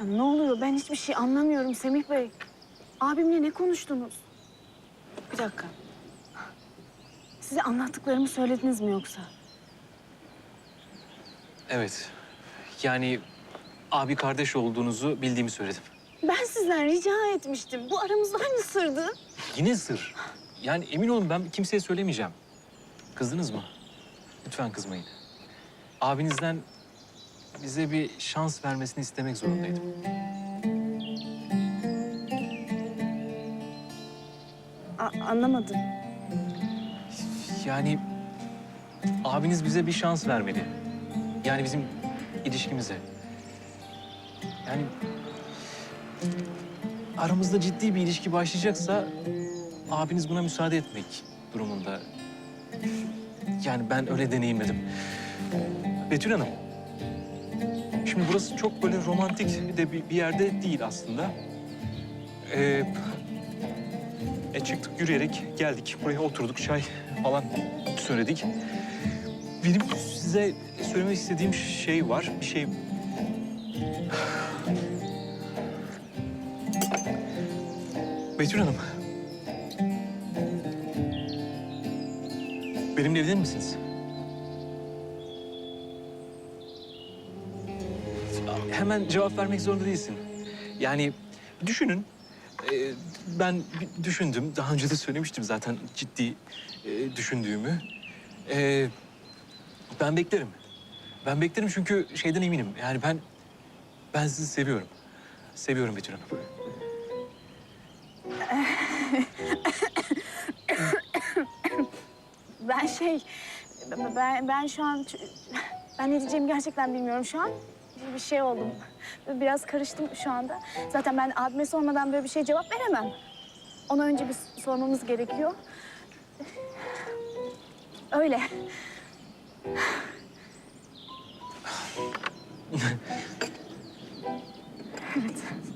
Ya ne oluyor? Ben hiçbir şey anlamıyorum Semih Bey. Abimle ne konuştunuz? Bir dakika. Size anlattıklarımı söylediniz mi yoksa? Evet. Yani abi kardeş olduğunuzu bildiğimi söyledim. Ben sizden rica etmiştim. Bu aramızda hangi sırdı? Yine sır. Yani emin olun ben kimseye söylemeyeceğim. Kızdınız mı? Lütfen kızmayın. Abinizden bize bir şans vermesini istemek zorundaydım. A- anlamadım. Yani abiniz bize bir şans vermeli. Yani bizim ilişkimize. Yani aramızda ciddi bir ilişki başlayacaksa abiniz buna müsaade etmek durumunda. Yani ben öyle deneyimledim. Betül Hanım. Şimdi burası çok böyle romantik de bir, bir yerde değil aslında. Ee, e çıktık yürüyerek geldik. Buraya oturduk çay falan söyledik. Benim size söylemek istediğim şey var. Bir şey... Betül Hanım. Benimle evlenir misiniz? Hemen cevap vermek zorunda değilsin. Yani düşünün. Ee, ben düşündüm. Daha önce de söylemiştim zaten ciddi e, düşündüğümü. Ee, ben beklerim. Ben beklerim çünkü şeyden eminim. Yani ben ben sizi seviyorum. Seviyorum Betül Hanım. Ben şey... Ben, ben şu an... Ben ne diyeceğimi gerçekten bilmiyorum şu an. Bir şey oldum. Biraz karıştım şu anda. Zaten ben abime sormadan böyle bir şey cevap veremem. Ona önce bir sormamız gerekiyor. Öyle. evet.